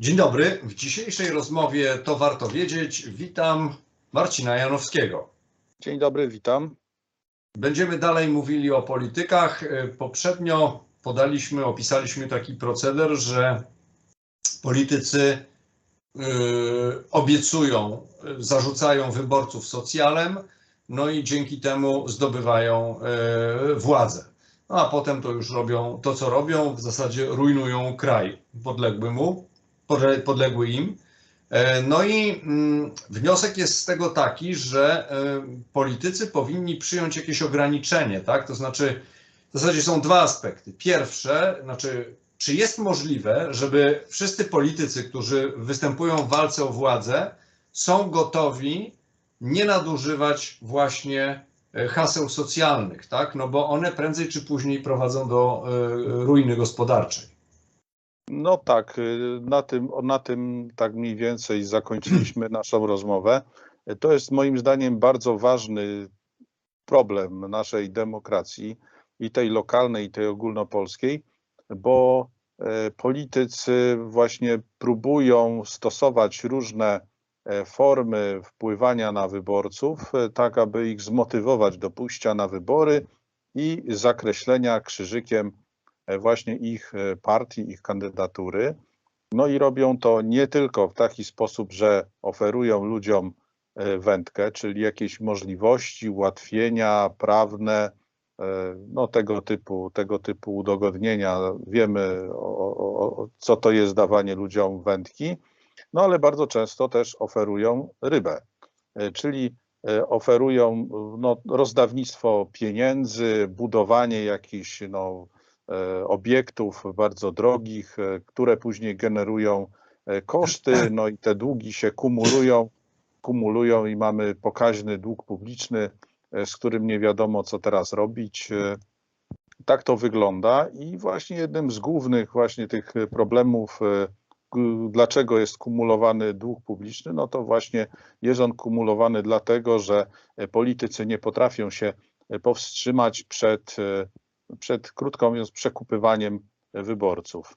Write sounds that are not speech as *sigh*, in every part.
Dzień dobry. W dzisiejszej rozmowie To Warto Wiedzieć witam Marcina Janowskiego. Dzień dobry, witam. Będziemy dalej mówili o politykach. Poprzednio podaliśmy, opisaliśmy taki proceder, że politycy yy, obiecują, zarzucają wyborców socjalem, no i dzięki temu zdobywają yy, władzę. No a potem to już robią to, co robią, w zasadzie rujnują kraj podległy mu, podległy im. No i mm, wniosek jest z tego taki, że politycy powinni przyjąć jakieś ograniczenie, tak? To znaczy, w zasadzie są dwa aspekty. Pierwsze, znaczy, czy jest możliwe, żeby wszyscy politycy, którzy występują w walce o władzę, są gotowi nie nadużywać właśnie haseł socjalnych, tak? No bo one prędzej czy później prowadzą do ruiny gospodarczej. No tak, na tym, na tym tak mniej więcej zakończyliśmy *clears throat* naszą rozmowę. To jest moim zdaniem bardzo ważny problem naszej demokracji i tej lokalnej, i tej ogólnopolskiej, bo politycy właśnie próbują stosować różne formy wpływania na wyborców, tak aby ich zmotywować do pójścia na wybory i zakreślenia krzyżykiem właśnie ich partii, ich kandydatury. No i robią to nie tylko w taki sposób, że oferują ludziom wędkę, czyli jakieś możliwości, ułatwienia prawne, no tego typu, tego typu udogodnienia. Wiemy, o, o, co to jest dawanie ludziom wędki, no ale bardzo często też oferują rybę, czyli oferują no, rozdawnictwo pieniędzy, budowanie jakichś no, obiektów bardzo drogich, które później generują koszty, *clears throat* no i te długi się kumulują, kumulują i mamy pokaźny dług publiczny, z którym nie wiadomo, co teraz robić. Tak to wygląda i właśnie jednym z głównych właśnie tych problemów, dlaczego jest kumulowany dług publiczny, no to właśnie jest on kumulowany dlatego, że politycy nie potrafią się powstrzymać przed, przed krótko mówiąc, przekupywaniem wyborców.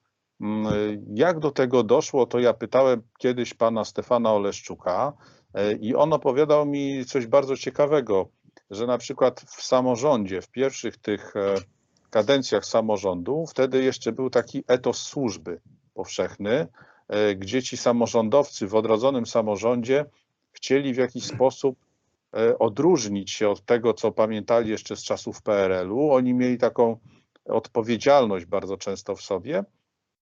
Jak do tego doszło, to ja pytałem kiedyś pana Stefana Oleszczuka i on opowiadał mi coś bardzo ciekawego, że na przykład w samorządzie, w pierwszych tych kadencjach samorządu, wtedy jeszcze był taki etos służby powszechny, gdzie ci samorządowcy w odrodzonym samorządzie chcieli w jakiś sposób odróżnić się od tego, co pamiętali jeszcze z czasów PRL-u. Oni mieli taką odpowiedzialność bardzo często w sobie,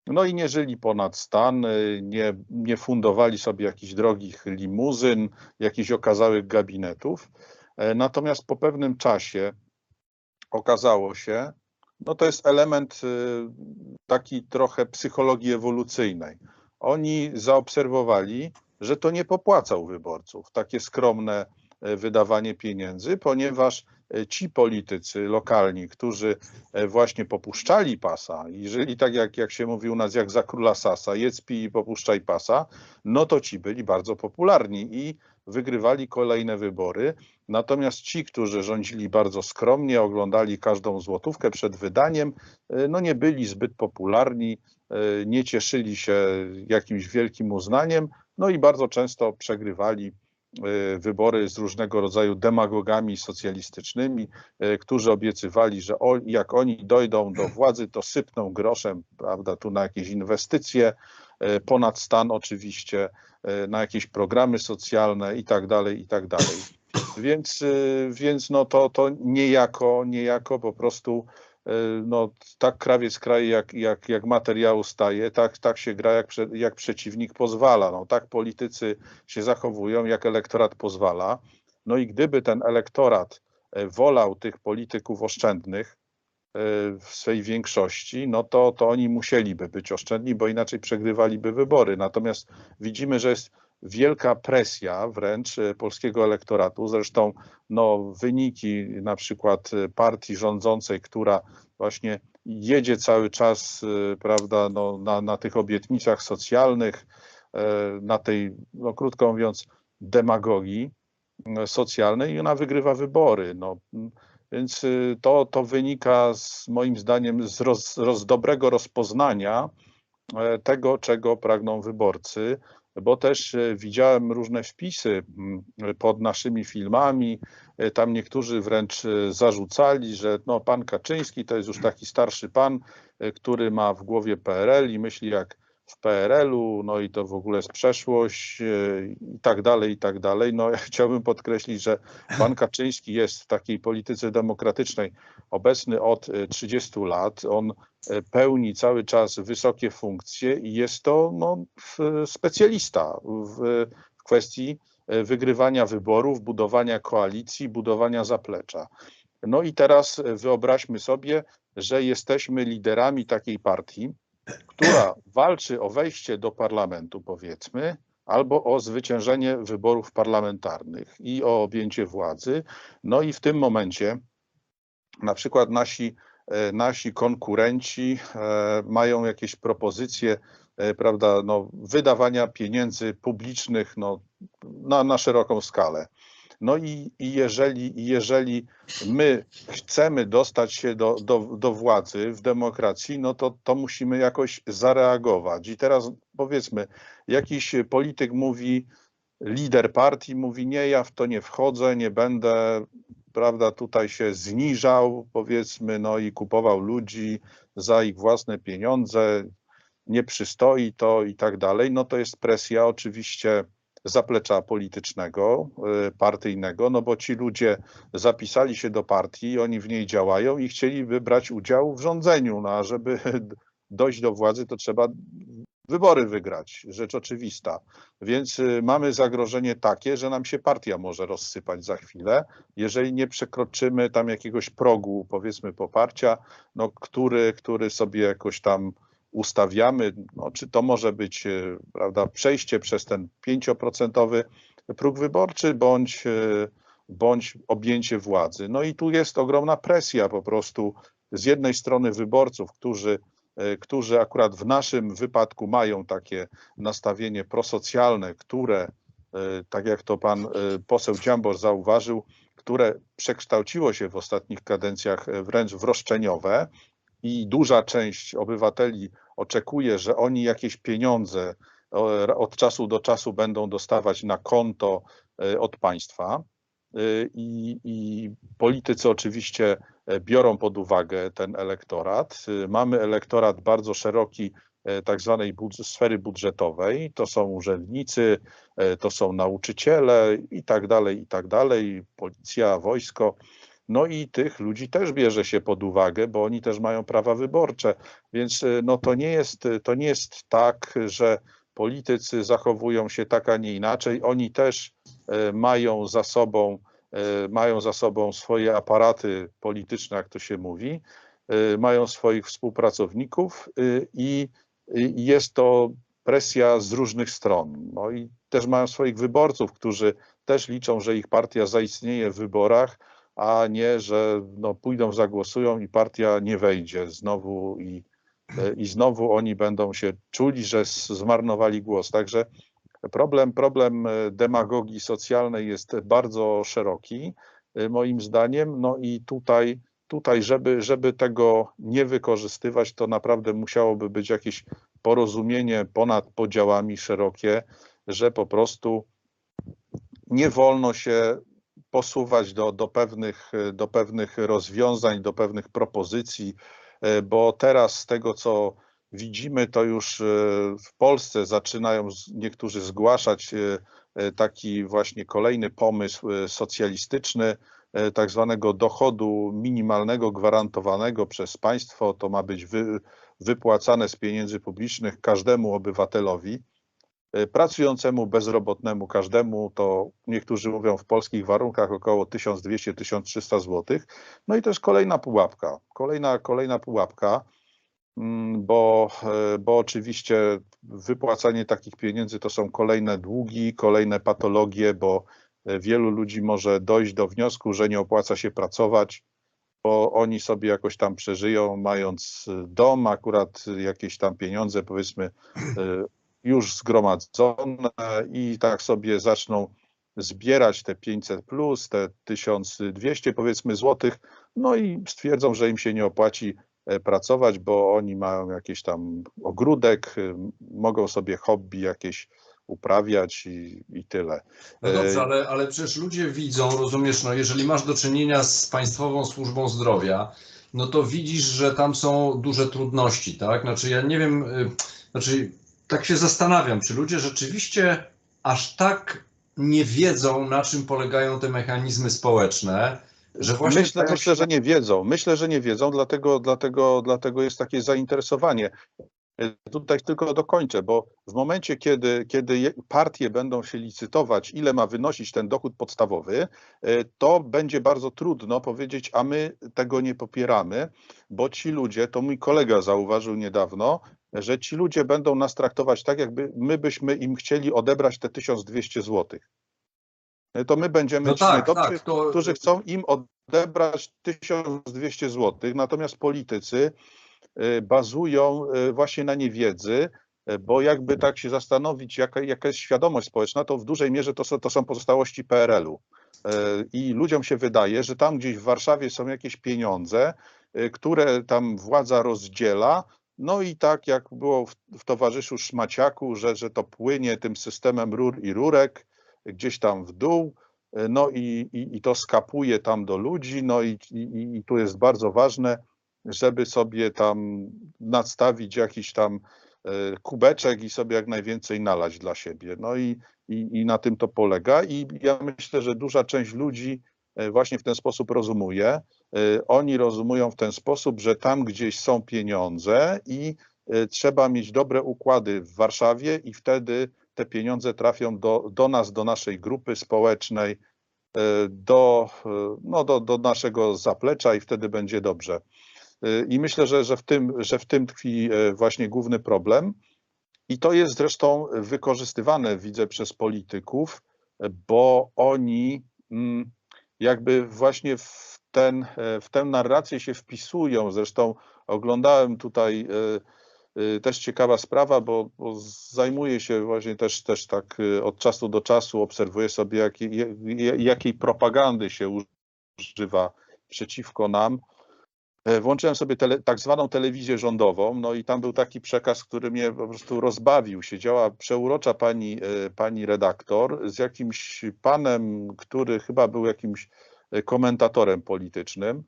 no i nie żyli ponad stan, nie, nie fundowali sobie jakichś drogich limuzyn, jakichś okazałych gabinetów. Natomiast po pewnym czasie okazało się, no to jest element taki trochę psychologii ewolucyjnej. Oni zaobserwowali, że to nie popłacał wyborców, takie skromne wydawanie pieniędzy, ponieważ ci politycy lokalni, którzy właśnie popuszczali pasa i żyli tak jak, jak się mówi u nas, jak za króla Sasa, jedz, pij i popuszczaj pasa, no to ci byli bardzo popularni i wygrywali kolejne wybory. Natomiast ci, którzy rządzili bardzo skromnie, oglądali każdą złotówkę przed wydaniem, no nie byli zbyt popularni, nie cieszyli się jakimś wielkim uznaniem, no i bardzo często przegrywali wybory z różnego rodzaju demagogami socjalistycznymi, którzy obiecywali, że jak oni dojdą do władzy, to sypną groszem, prawda, tu na jakieś inwestycje, ponad stan oczywiście, na jakieś programy socjalne i tak dalej, i tak dalej. Więc, więc no to, to niejako, niejako po prostu no, tak krawiec kraj, jak, jak, jak materiał staje, tak, tak się gra, jak, jak przeciwnik pozwala. No, tak politycy się zachowują, jak elektorat pozwala. No i gdyby ten elektorat wolał tych polityków oszczędnych w swej większości, no to, to oni musieliby być oszczędni, bo inaczej przegrywaliby wybory. Natomiast widzimy, że jest wielka presja wręcz polskiego elektoratu. Zresztą no, wyniki na przykład partii rządzącej, która właśnie jedzie cały czas prawda, no, na, na tych obietnicach socjalnych, na tej, no, krótko mówiąc, demagogii socjalnej i ona wygrywa wybory. No, więc to, to wynika z, moim zdaniem z, roz, dobrego rozpoznania e, tego, czego pragną wyborcy, bo też e, widziałem różne wpisy mm, pod naszymi filmami. E, Tam niektórzy wręcz e, zarzucali, że no, pan Kaczyński to jest już taki starszy pan, który ma w głowie PRL i myśli jak w PRL-u, no i to w ogóle jest przeszłość i tak dalej, i tak dalej. No *laughs* ja chciałbym podkreślić, że pan Kaczyński jest w takiej polityce demokratycznej obecny od e, 30 lat. On pełni cały czas wysokie funkcje i jest to no, specjalista w, kwestii e, wygrywania wyborów, budowania koalicji, budowania zaplecza. No i teraz e, wyobraźmy sobie, że jesteśmy liderami takiej partii, która walczy o wejście do parlamentu, powiedzmy, albo o zwyciężenie wyborów parlamentarnych i o objęcie władzy. No i w tym momencie na przykład nasi, e, nasi konkurenci e, mają jakieś propozycje, e, prawda, no, wydawania pieniędzy publicznych no, na, na szeroką skalę. No i, i jeżeli, jeżeli my chcemy dostać się do, do, do władzy w demokracji, no to, to musimy jakoś zareagować. I teraz powiedzmy, jakiś polityk mówi, lider partii mówi, nie, ja w to nie wchodzę, nie będę, prawda, tutaj się zniżał, powiedzmy, no i kupował ludzi za ich własne pieniądze, nie przystoi to i tak dalej, no to jest presja oczywiście zaplecza politycznego, y, partyjnego, no bo ci ludzie zapisali się do partii, oni w niej działają i chcieliby brać udział w rządzeniu, no a żeby *laughs* dojść do władzy, to trzeba wybory wygrać, rzecz oczywista. Więc y, mamy zagrożenie takie, że nam się partia może rozsypać za chwilę, jeżeli nie przekroczymy tam jakiegoś progu, powiedzmy, poparcia, no, który, który sobie jakoś tam ustawiamy, no, czy to może być y, prawda, przejście przez ten 5% próg wyborczy, bądź, y, bądź objęcie władzy. No i tu jest ogromna presja po prostu z jednej strony wyborców, którzy, którzy akurat w naszym wypadku mają takie nastawienie prosocjalne, które, y, tak jak to pan y, poseł Dziambor zauważył, które przekształciło się w ostatnich kadencjach wręcz w roszczeniowe i duża część obywateli oczekuje, że oni jakieś pieniądze od czasu do czasu będą dostawać na konto e, od państwa. E, I, I politycy oczywiście e, biorą pod uwagę ten elektorat. E, Mamy elektorat bardzo szeroki, e, tak zwanej sfery budżetowej. To są urzędnicy, e, to są nauczyciele i tak dalej, i tak dalej, policja, wojsko. No i tych ludzi też bierze się pod uwagę, bo oni też mają prawa wyborcze. Więc e, no to nie jest, to nie jest tak, że politycy zachowują się tak, a nie inaczej. Oni też e, mają za sobą, e, mają za sobą swoje aparaty polityczne, jak to się mówi, e, mają swoich współpracowników e, i jest to presja z różnych stron. No i też mają swoich wyborców, którzy też liczą, że ich partia zaistnieje w wyborach, a nie, że no, pójdą, zagłosują i partia nie wejdzie znowu i, e, i znowu oni będą się czuli, że zmarnowali głos. Także problem, problem e, demagogii socjalnej jest bardzo szeroki, e, moim zdaniem. No i tutaj, tutaj żeby, żeby tego nie wykorzystywać, to naprawdę musiałoby być jakieś porozumienie ponad podziałami szerokie, że po prostu nie wolno się posuwać do, do, pewnych, do pewnych rozwiązań, do pewnych propozycji, e, bo teraz z tego, co widzimy, to już e, w Polsce zaczynają niektórzy zgłaszać e, e, taki właśnie kolejny pomysł socjalistyczny, tak zwanego dochodu minimalnego gwarantowanego przez państwo. To ma być wy, wypłacane z pieniędzy publicznych każdemu obywatelowi pracującemu, bezrobotnemu, każdemu, to niektórzy mówią w polskich warunkach około 1200-1300 zł. No i to jest kolejna pułapka, kolejna, kolejna pułapka, bo, e, bo oczywiście wypłacanie takich pieniędzy to są kolejne długi, kolejne patologie, bo e, wielu ludzi może dojść do wniosku, że nie opłaca się pracować, bo oni sobie jakoś tam przeżyją, mając e, dom, akurat jakieś tam pieniądze, powiedzmy, już zgromadzone i tak sobie zaczną zbierać te 500 plus, te 1200 powiedzmy złotych, no i stwierdzą, że im się nie opłaci pracować, bo oni mają jakiś tam ogródek, y, mogą sobie hobby jakieś uprawiać i, i tyle. No dobrze, ale, ale przecież ludzie widzą, rozumiesz, no jeżeli masz do czynienia z Państwową Służbą Zdrowia, no to widzisz, że tam są duże trudności, tak? Znaczy ja nie wiem, y, znaczy tak się zastanawiam, czy ludzie rzeczywiście aż tak nie wiedzą, na czym polegają te mechanizmy społeczne, że właśnie Myślę, tak myślę, że nie wiedzą. Myślę, że nie wiedzą, dlatego, dlatego, dlatego jest takie zainteresowanie. E, Tutaj tylko dokończę, bo w momencie, kiedy, kiedy partie będą się licytować, ile ma wynosić ten dochód podstawowy, e, to będzie bardzo trudno powiedzieć, a my tego nie popieramy, bo ci ludzie, to mój kolega zauważył niedawno, że ci ludzie będą nas traktować tak, jakby my byśmy im chcieli odebrać te 1200 zł. To my będziemy No tak, niedobrzy, tak, to, którzy chcą im odebrać 1200 zł, natomiast politycy y, bazują y, właśnie na niewiedzy, y, bo jakby tak się zastanowić, jaka, jaka jest świadomość społeczna, to w dużej mierze to są, to są pozostałości PRL-u. I ludziom się wydaje, że tam gdzieś w Warszawie są jakieś pieniądze, które tam władza rozdziela, no i tak jak było w, w towarzyszu Szmaciaku, że, że to płynie tym systemem rur i rurek gdzieś tam w dół, no i, i, i to skapuje tam do ludzi, no i, i, i tu jest bardzo ważne, żeby sobie tam nadstawić jakiś tam e, kubeczek i sobie jak najwięcej nalać dla siebie. No i, i, i na tym to polega i ja myślę, że duża część ludzi e, właśnie w ten sposób rozumuje. E, Oni rozumują w ten sposób, że tam gdzieś są pieniądze i e, trzeba mieć dobre układy w Warszawie i wtedy te pieniądze trafią do, do nas, do naszej grupy społecznej, e, do, e, no, do, do naszego zaplecza i wtedy będzie dobrze. E, I myślę, że, że, w tym, że w tym tkwi właśnie główny problem. I to jest zresztą wykorzystywane, widzę, przez polityków, bo oni mm, jakby właśnie w, ten, w tę narrację się wpisują. Zresztą oglądałem tutaj Też ciekawa sprawa, bo, bo zajmuję się właśnie też, też tak y, od czasu do czasu, obserwuję sobie, jakiej, jakiej propagandy się używa przeciwko nam. E, Włączyłem sobie tele, tak zwaną telewizję rządową, no i tam był taki przekaz, który mnie po prostu rozbawił. Siedziała przeurocza pani, e, pani redaktor z jakimś panem, który chyba był jakimś e, komentatorem politycznym.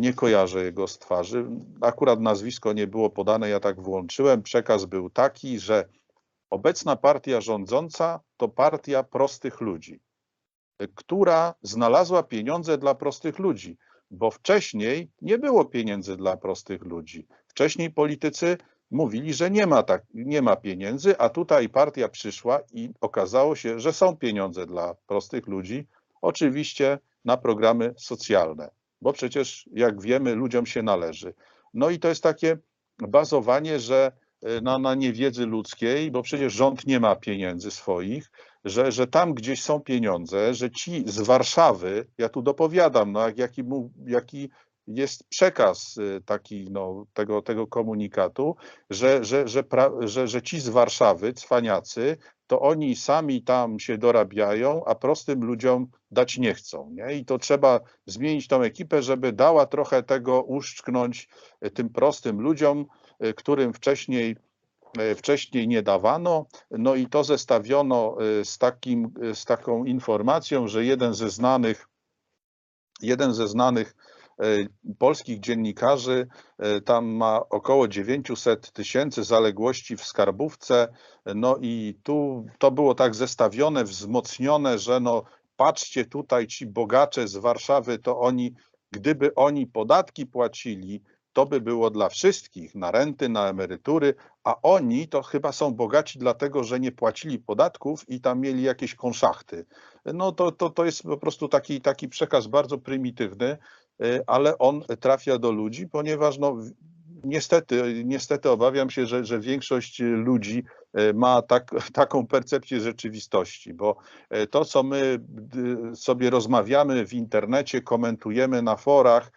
Nie kojarzę jego z twarzy. Akurat nazwisko nie było podane, ja tak włączyłem. Przekaz był taki, że obecna partia rządząca to partia prostych ludzi, która znalazła pieniądze dla prostych ludzi, bo wcześniej nie było pieniędzy dla prostych ludzi. Wcześniej politycy mówili, że nie ma, tak, nie ma pieniędzy, a tutaj partia przyszła i okazało się, że są pieniądze dla prostych ludzi, oczywiście na programy socjalne bo przecież, jak wiemy, ludziom się należy. No i to jest takie bazowanie, że e, na, na niewiedzy ludzkiej, bo przecież rząd nie ma pieniędzy swoich, że, że tam gdzieś są pieniądze, że ci z Warszawy, ja tu dopowiadam, no jak, jaki, jaki jest przekaz e, taki no, tego, tego komunikatu, że, że, że, pra, że, że ci z Warszawy, cwaniacy, to oni sami tam się dorabiają, a prostym ludziom dać nie chcą. Nie? I to trzeba zmienić tą ekipę, żeby dała trochę tego uszczknąć e, tym prostym ludziom, e, którym wcześniej, wcześniej nie dawano. No i to zestawiono z, takim, z taką informacją, że jeden ze znanych, jeden ze znanych polskich dziennikarzy tam ma około 900 tysięcy zaległości w skarbówce. No i tu to było tak zestawione, wzmocnione, że no patrzcie tutaj ci bogacze z Warszawy, to oni, gdyby oni podatki płacili, to by było dla wszystkich, na renty, na emerytury, a oni to chyba są bogaci dlatego, że nie płacili podatków i tam mieli jakieś konszachty. No to, to, to jest po prostu taki, taki przekaz bardzo prymitywny, ale on trafia do ludzi, ponieważ no, niestety, niestety obawiam się, że, że większość ludzi ma tak, taką percepcję rzeczywistości, bo to, co my sobie rozmawiamy w internecie, komentujemy na forach,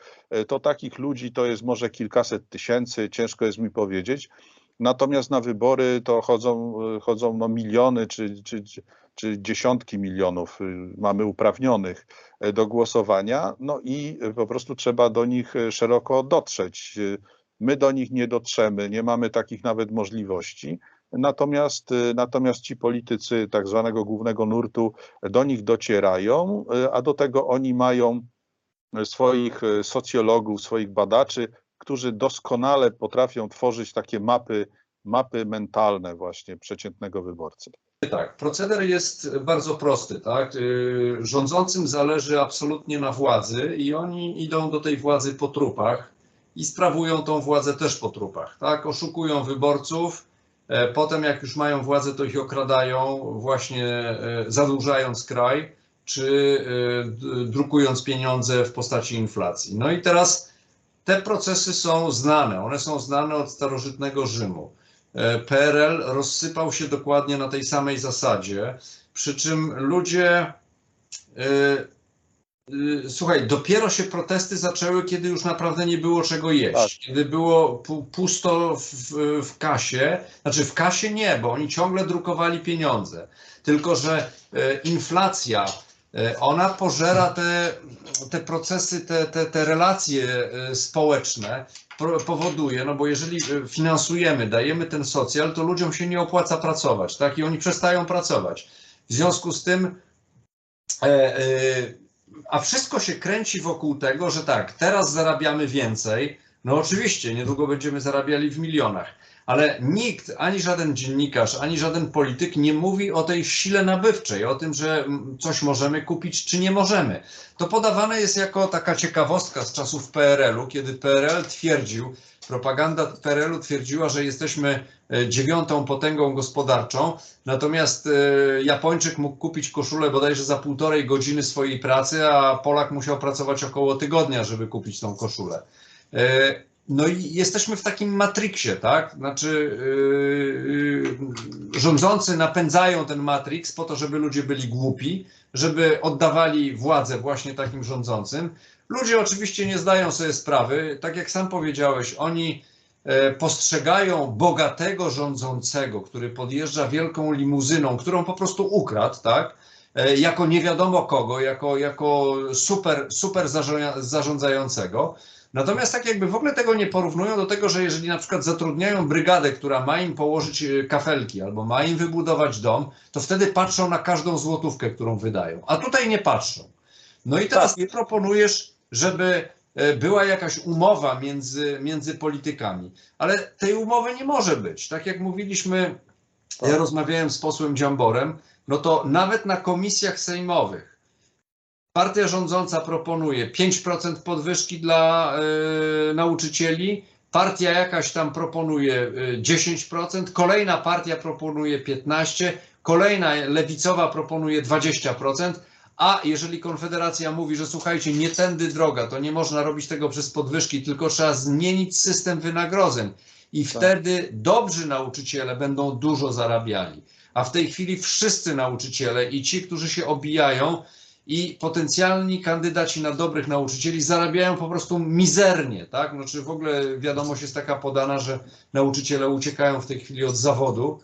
to takich ludzi to jest może kilkaset tysięcy, ciężko jest mi powiedzieć. Natomiast na wybory to chodzą, chodzą no miliony czy, czy, czy dziesiątki milionów mamy uprawnionych do głosowania, no i po prostu trzeba do nich szeroko dotrzeć. My do nich nie dotrzemy, nie mamy takich nawet możliwości. Natomiast, y, natomiast ci politycy tak zwanego głównego nurtu do nich docierają, y, a do tego oni mają swoich y, socjologów, swoich badaczy, którzy doskonale potrafią tworzyć takie mapy, mapy mentalne właśnie przeciętnego wyborcy. Tak, proceder jest bardzo prosty, tak? Rządzącym zależy absolutnie na władzy i oni idą do tej władzy po trupach i sprawują tą władzę też po trupach, tak? Oszukują wyborców, e, potem jak już mają władzę, to ich okradają właśnie e, zadłużając kraj, czy e, drukując pieniądze w postaci inflacji. No i teraz te procesy są znane, one są znane od starożytnego Rzymu. PRL rozsypał się dokładnie na tej samej zasadzie, przy czym ludzie. E, Słuchaj, dopiero się protesty zaczęły, kiedy już naprawdę nie było czego jeść. Kiedy było pu- pusto w, w- kasie, znaczy w kasie nie, bo oni ciągle drukowali pieniądze. Tylko, że e, inflacja, e, ona pożera te, te procesy, te, te, te relacje e, społeczne, powoduje, no bo jeżeli finansujemy, dajemy ten socjal, to ludziom się nie opłaca pracować, tak? I oni przestają pracować. W związku z tym, e, e, a wszystko się kręci wokół tego, że tak, teraz zarabiamy więcej. No oczywiście, niedługo będziemy zarabiali w milionach, ale nikt, ani żaden dziennikarz, ani żaden polityk nie mówi o tej sile nabywczej, o tym, że coś możemy kupić, czy nie możemy. To podawane jest jako taka ciekawostka z czasów PRL-u, kiedy PRL twierdził, propaganda PRL-u twierdziła, że jesteśmy e, dziewiątą potęgą gospodarczą, natomiast e, Japończyk mógł kupić koszulę bodajże za półtorej godziny swojej pracy, a Polak musiał pracować około tygodnia, żeby kupić tą koszulę. E, No i jesteśmy w takim matriksie, tak? Znaczy, rządzący napędzają ten matrix po to, żeby ludzie byli głupi, żeby oddawali władzę właśnie takim rządzącym. Ludzie oczywiście nie zdają sobie sprawy, tak jak sam powiedziałeś, oni e, postrzegają bogatego rządzącego, który podjeżdża wielką limuzyną, którą po prostu ukradł, tak? E, Jako nie wiadomo kogo, jako, jako super, super zarządza- zarządzającego. Natomiast tak jakby w ogóle tego nie porównują do tego, że jeżeli na przykład zatrudniają brygadę, która ma im położyć e, kafelki albo ma im wybudować dom, to wtedy patrzą na każdą złotówkę, którą wydają. A tutaj nie patrzą. No i teraz ty proponujesz, żeby e, była jakaś umowa między, między politykami, ale tej umowy nie może być. Tak jak mówiliśmy, ja Tak. rozmawiałem z posłem Dziamborem, no to nawet na komisjach sejmowych partia rządząca proponuje 5% podwyżki dla e, nauczycieli, partia jakaś tam proponuje e, 10%, kolejna partia proponuje 15%, kolejna lewicowa proponuje 20%, a jeżeli Konfederacja mówi, że słuchajcie, nie tędy droga, to nie można robić tego przez podwyżki, tylko trzeba zmienić system wynagrodzeń i Tak. wtedy dobrzy nauczyciele będą dużo zarabiali. A w tej chwili wszyscy nauczyciele i ci, którzy się obijają, i potencjalni kandydaci na dobrych nauczycieli zarabiają po prostu mizernie, tak? Znaczy w ogóle wiadomość jest taka podana, że nauczyciele uciekają w tej chwili od zawodu,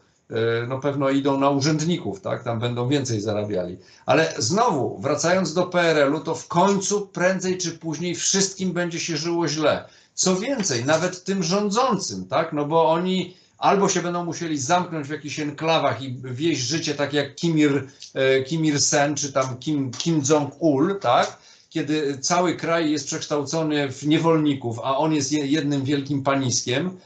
no pewno idą na urzędników, tak? Tam będą więcej zarabiali. Ale znowu, wracając do PRL-u, to w końcu prędzej czy później wszystkim będzie się żyło źle. Co więcej, nawet tym rządzącym, tak? No bo oni albo się będą musieli zamknąć w jakichś enklawach i wieść życie tak jak Kim, Ir, e, Il-sen czy tam Kim, Kim Jong-ul, tak? Kiedy cały kraj jest przekształcony w niewolników, a on jest je- jednym wielkim paniskiem,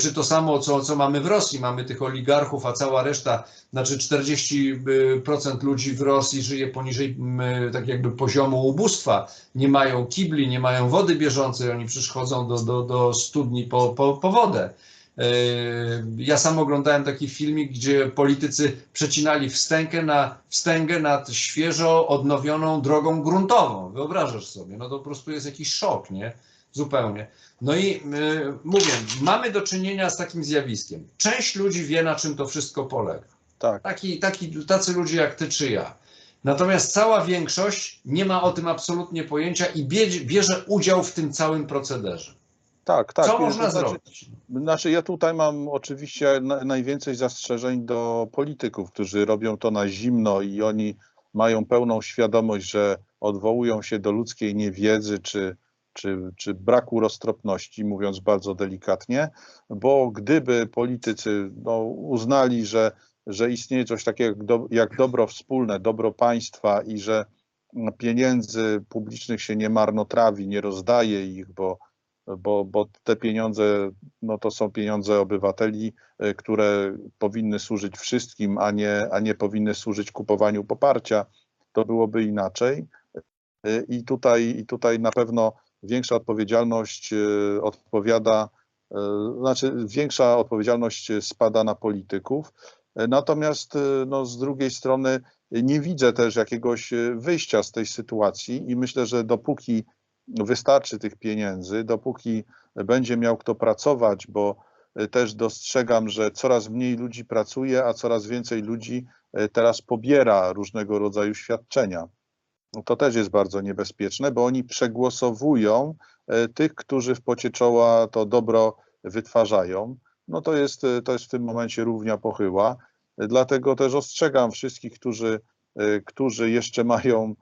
czy to samo, co, co mamy w Rosji, mamy tych oligarchów, a cała reszta, znaczy 40% ludzi w Rosji żyje poniżej m, tak jakby poziomu ubóstwa, nie mają kibli, nie mają wody bieżącej, oni przecież do, do, do studni po, po, po wodę. E, Ja sam oglądałem taki filmik, gdzie politycy przecinali wstęgę, na, wstęgę nad świeżo odnowioną drogą gruntową. Wyobrażasz sobie, no to po prostu jest jakiś szok, nie? Zupełnie. No i y, mówię, mamy do czynienia z takim zjawiskiem. Część ludzi wie, na czym to wszystko polega. Tak. Taki, taki, tacy ludzie jak ty czy ja. Natomiast cała większość nie ma o tym absolutnie pojęcia i bie, bierze udział w tym całym procederze. Tak, tak. Co można znaczy- zrobić? Znaczy, ja tutaj mam oczywiście na, najwięcej zastrzeżeń do polityków, którzy robią to na zimno i oni mają pełną świadomość, że odwołują się do ludzkiej niewiedzy czy, czy, czy braku roztropności, mówiąc bardzo delikatnie, bo gdyby politycy no, uznali, że, że istnieje coś takiego jak, do, jak dobro wspólne, dobro państwa i że pieniędzy publicznych się nie marnotrawi, nie rozdaje ich, bo, bo, bo te pieniądze no to są pieniądze obywateli, y, które powinny służyć wszystkim, a nie, a nie powinny służyć kupowaniu poparcia, to byłoby inaczej. Y, I tutaj, I tutaj na pewno większa odpowiedzialność y, odpowiada, znaczy większa odpowiedzialność spada na polityków. Natomiast no, z drugiej strony nie widzę też jakiegoś wyjścia z tej sytuacji i myślę, że dopóki wystarczy tych pieniędzy, dopóki będzie miał kto pracować, bo też dostrzegam, że coraz mniej ludzi pracuje, a coraz więcej ludzi teraz pobiera różnego rodzaju świadczenia. No to też jest bardzo niebezpieczne, bo oni przegłosowują tych, którzy w pocie czoła to dobro wytwarzają. No to jest, to jest w tym momencie równia pochyła. Dlatego też ostrzegam wszystkich, którzy, którzy jeszcze mają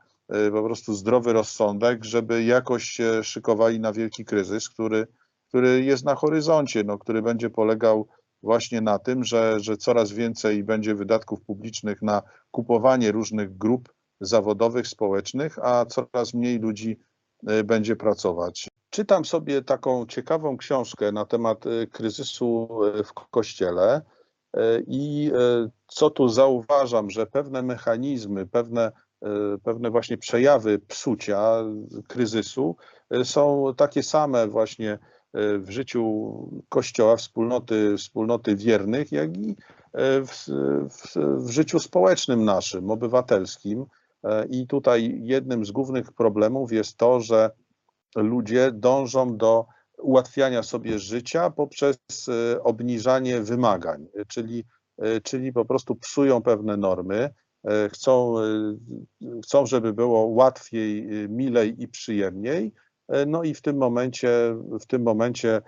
po prostu zdrowy rozsądek, żeby jakoś się szykowali na wielki kryzys, który, który jest na horyzoncie, no, który będzie polegał właśnie na tym, że, że coraz więcej będzie wydatków publicznych na kupowanie różnych grup zawodowych, społecznych, a coraz mniej ludzi będzie pracować. Czytam sobie taką ciekawą książkę na temat kryzysu w kościele i co tu zauważam, że pewne mechanizmy, pewne pewne właśnie przejawy psucia, kryzysu są takie same właśnie w życiu Kościoła, wspólnoty, wspólnoty wiernych, jak i w, w, w życiu społecznym naszym, obywatelskim. I tutaj jednym z głównych problemów jest to, że ludzie dążą do ułatwiania sobie życia poprzez obniżanie wymagań, czyli, czyli po prostu psują pewne normy, chcą, chcą, żeby było łatwiej, milej i przyjemniej. No i w tym momencie, w tym momencie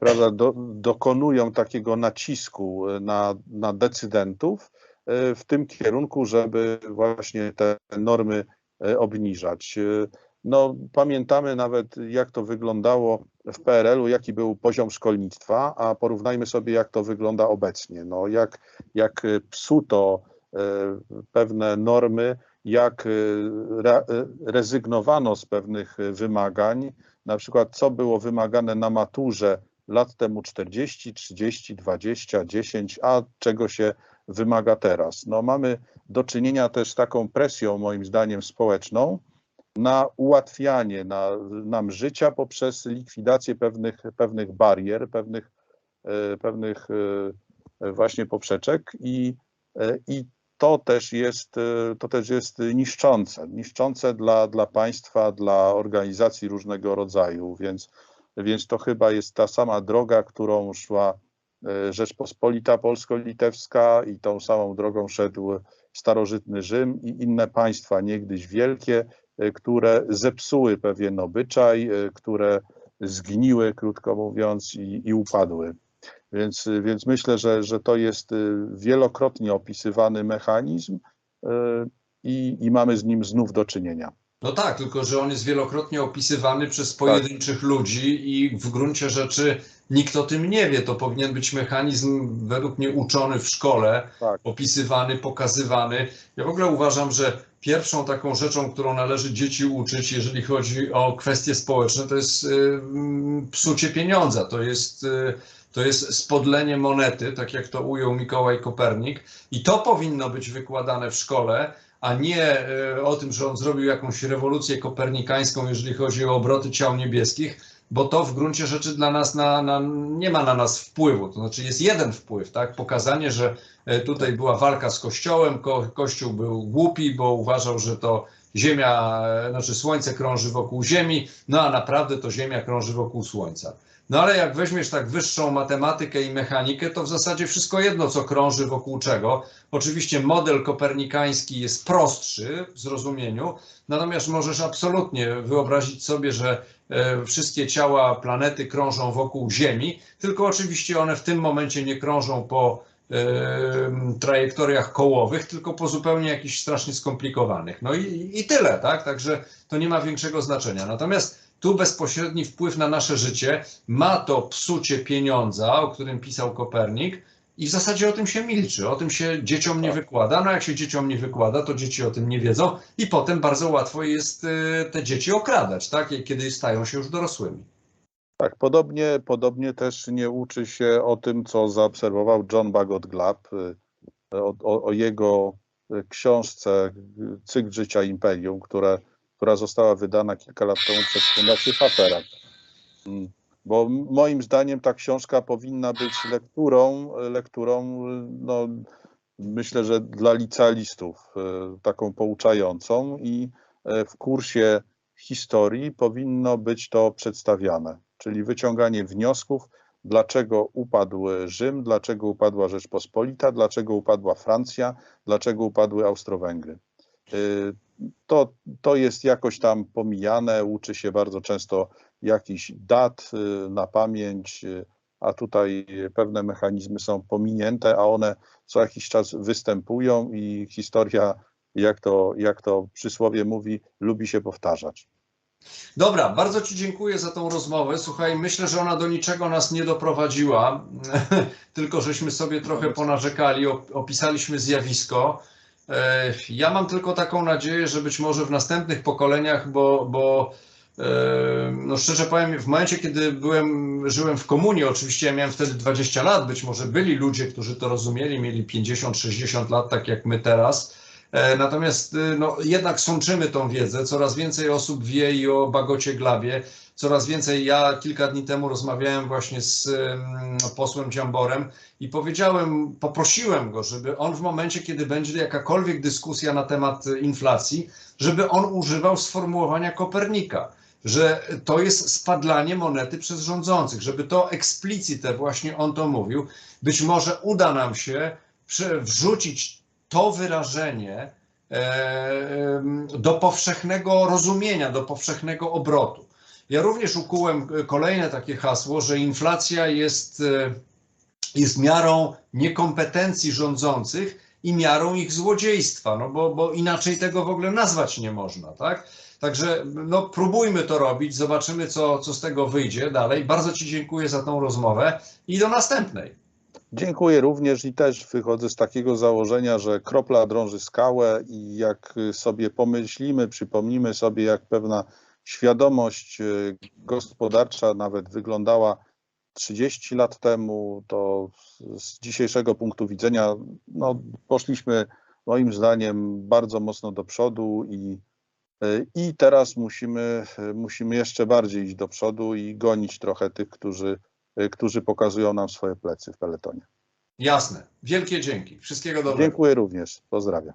prawda, do, dokonują takiego nacisku na, na decydentów w tym kierunku, żeby właśnie te normy obniżać. No, pamiętamy nawet, jak to wyglądało w PRL-u, jaki był poziom szkolnictwa, a porównajmy sobie, jak to wygląda obecnie. No, jak, jak psuto pewne normy, jak re, rezygnowano z pewnych wymagań, na przykład co było wymagane na maturze lat temu 40, 30, 20, 10, a czego się wymaga teraz. No, mamy do czynienia też z taką presją, moim zdaniem, społeczną na ułatwianie na, nam życia poprzez likwidację pewnych, pewnych barier, pewnych, pewnych właśnie poprzeczek i, i to też jest, to też jest niszczące, niszczące dla, dla państwa, dla organizacji różnego rodzaju, więc, więc to chyba jest ta sama droga, którą szła Rzeczpospolita Polsko-Litewska i tą samą drogą szedł starożytny Rzym i inne państwa niegdyś wielkie, które zepsuły pewien obyczaj, które zgniły, krótko mówiąc, i, i upadły. Więc, więc myślę, że, że to jest wielokrotnie opisywany mechanizm i, i mamy z nim znów do czynienia. No tak, tylko że on jest wielokrotnie opisywany przez pojedynczych tak. ludzi i w gruncie rzeczy nikt o tym nie wie. To powinien być mechanizm według mnie uczony w szkole, tak. opisywany, pokazywany. Ja w ogóle uważam, że pierwszą taką rzeczą, którą należy dzieci uczyć, jeżeli chodzi o kwestie społeczne, to jest y, psucie pieniądza. To jest to jest spodlenie monety, tak jak to ujął Mikołaj Kopernik, i to powinno być wykładane w szkole, a nie e, o tym, że on zrobił jakąś rewolucję kopernikańską, jeżeli chodzi o obroty ciał niebieskich, bo to w gruncie rzeczy dla nas na, na, nie ma na nas wpływu. To znaczy jest jeden wpływ, tak? Pokazanie, że e, tutaj była walka z Kościołem, ko, Kościół był głupi, bo uważał, że to Ziemia, e, znaczy Słońce krąży wokół Ziemi, no a naprawdę to Ziemia krąży wokół Słońca. No ale jak weźmiesz tak wyższą matematykę i mechanikę, to w zasadzie wszystko jedno, co krąży wokół czego. Oczywiście model kopernikański jest prostszy w zrozumieniu, natomiast możesz absolutnie wyobrazić sobie, że e, wszystkie ciała planety krążą wokół Ziemi, tylko oczywiście one w tym momencie nie krążą po e, trajektoriach kołowych, tylko po zupełnie jakichś strasznie skomplikowanych. No i, i tyle, tak? Także to nie ma większego znaczenia. Natomiast tu bezpośredni wpływ na nasze życie, ma to psucie pieniądza, o którym pisał Kopernik, i w zasadzie o tym się milczy, o tym się dzieciom nie Tak. wykłada. No jak się dzieciom nie wykłada, to dzieci o tym nie wiedzą i potem bardzo łatwo jest y, te dzieci okradać, tak? kiedy stają się już dorosłymi. Tak, podobnie, podobnie też nie uczy się o tym, co zaobserwował John Bagot Glab, y, o, o, o jego y, książce Cykl życia imperium, które, która została wydana kilka lat temu przez Fundację Paperak. Mm, Bo moim zdaniem ta książka powinna być lekturą, lekturą no, myślę, że dla licealistów, y, taką pouczającą i y, w kursie historii powinno być to przedstawiane, czyli wyciąganie wniosków, dlaczego upadł Rzym, dlaczego upadła Rzeczpospolita, dlaczego upadła Francja, dlaczego upadły Austro-Węgry. Y, To, to jest jakoś tam pomijane, uczy się bardzo często jakichś dat y, na pamięć, y, a tutaj pewne mechanizmy są pominięte, a one co jakiś czas występują i historia, jak to, jak to przysłowie mówi, lubi się powtarzać. Dobra, bardzo Ci dziękuję za tą rozmowę. Słuchaj, myślę, że ona do niczego nas nie doprowadziła, *laughs* tylko żeśmy sobie trochę ponarzekali, op- opisaliśmy zjawisko. E, Ja mam tylko taką nadzieję, że być może w następnych pokoleniach, bo, bo e, no szczerze powiem, w momencie, kiedy byłem, żyłem w komunie, oczywiście ja miałem wtedy 20 lat, być może byli ludzie, którzy to rozumieli, mieli 50-60 lat, tak jak my teraz. E, Natomiast no, jednak sączymy tą wiedzę. Coraz więcej osób wie i o Bagocie Glabie. Coraz więcej. Ja kilka dni temu rozmawiałem właśnie z posłem Dziamborem i powiedziałem, poprosiłem go, żeby on w momencie, kiedy będzie jakakolwiek dyskusja na temat inflacji, żeby on używał sformułowania Kopernika. Że to jest spadlanie monety przez rządzących, żeby to eksplicite właśnie on to mówił. Być może uda nam się wrzucić to wyrażenie e, do powszechnego rozumienia, do powszechnego obrotu. Ja również ukułem e, kolejne takie hasło, że inflacja jest, e, jest miarą niekompetencji rządzących i miarą ich złodziejstwa, no bo, bo inaczej tego w ogóle nazwać nie można, tak? Także no, próbujmy to robić, zobaczymy, co, co z tego wyjdzie dalej. Bardzo Ci dziękuję za tą rozmowę i do następnej. Dziękuję również i też wychodzę z takiego założenia, że kropla drąży skałę i jak sobie pomyślimy, przypomnimy sobie, jak pewna świadomość y, gospodarcza nawet wyglądała 30 lat temu, to z- dzisiejszego punktu widzenia no, poszliśmy moim zdaniem bardzo mocno do przodu i, y, i teraz musimy, musimy jeszcze bardziej iść do przodu i gonić trochę tych, którzy, y, którzy pokazują nam swoje plecy w peletonie. Jasne. Wielkie dzięki. Wszystkiego dobrego. Dziękuję również. Pozdrawiam.